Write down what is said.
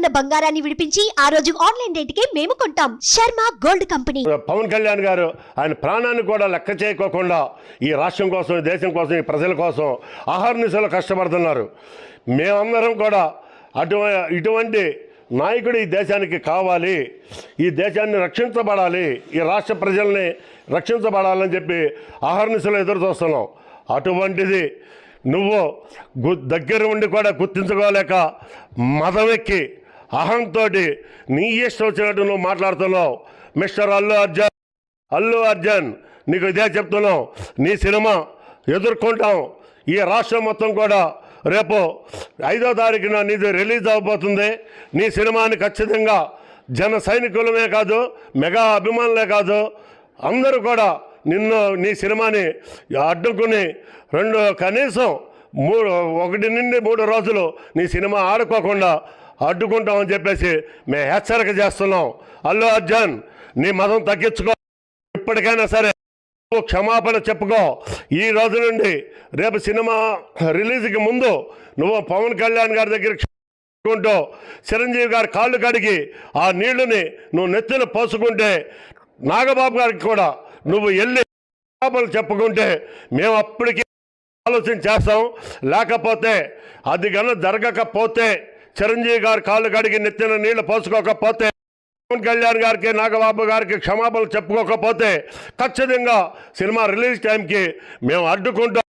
ఉన్న బంగారాన్ని విడిపించి ఆ రోజు ఆన్లైన్ రేటుకే మేము కొంటాం. Sharma gold company. Pawan Kalyan garu ఆయన ప్రాణాన్ని కూడా లెక్క చేయకోకుండా ఈ రాష్ట్రం కోసం ఈ దేశం కోసం ఈ ప్రజల కోసం ఆహార్నిశలు కష్టపడుతున్నారు. మేమందరం కూడా అటు ఇటువంటి నాయకుడు ఈ దేశానికి కావాలి ఈ దేశాన్ని రక్షించబడాలి ఈ రాష్ట్ర ప్రజల్ని రక్షించబడాలని చెప్పి ఆహర్నిశలు ఎదురు చూస్తున్నాం. అటువంటిది నువ్వు దగ్గర ఉండి కూడా గుర్తించుకోలేక మదవెక్కి అహంతో నీ ఇష్టం వచ్చినట్టు నువ్వు మాట్లాడుతున్నావు? మిస్టర్ అల్లు అర్జున్ అల్లు అర్జున్ నీకు ఇదే చెప్తున్నాం నీ సినిమా ఎదుర్కొంటాం. ఈ రాష్ట్రం మొత్తం కూడా రేపు ఐదో తారీఖున నీది రిలీజ్ అవ్వబోతుంది నీ సినిమాని ఖచ్చితంగా జన సైనికులమే కాదు మెగా అభిమానులే కాదు అందరూ కూడా నిన్ను నీ సినిమాని అడ్డుకుని రెండు కనీసం మూడు ఒకటి నుండి మూడు రోజులు నీ సినిమా ఆడుకోకుండా అడ్డుకుంటామని చెప్పేసి మేము హెచ్చరిక చేస్తున్నాం. అల్లు అర్జున్ నీ మతం తగ్గించుకో. ఇప్పటికైనా సరే క్షమాపణ చెప్పుకో. ఈ రోజు నుండి రేపు సినిమా రిలీజ్కి ముందు నువ్వు పవన్ కళ్యాణ్ గారి దగ్గర క్షమాపణ చిరంజీవి గారి కాళ్ళు కడిగి ఆ నీళ్ళుని నువ్వు నెత్తిన పోసుకుంటే నాగబాబు గారికి కూడా నువ్వు వెళ్ళి క్షమాపణలు చెప్పుకుంటే మేము అప్పటికే ఆలోచన చేస్తాం. లేకపోతే అది కన్నా జరగకపోతే చిరంజీవి గారు కాళ్ళు కడిగి నెత్తిన నీళ్ళు పోసుకోకపోతే పవన్ కళ్యాణ్ గారికి నాగబాబు గారికి క్షమాపణలు చెప్పుకోకపోతే ఖచ్చితంగా సినిమా రిలీజ్ టైంకి మేము అడ్డుకుంటాం.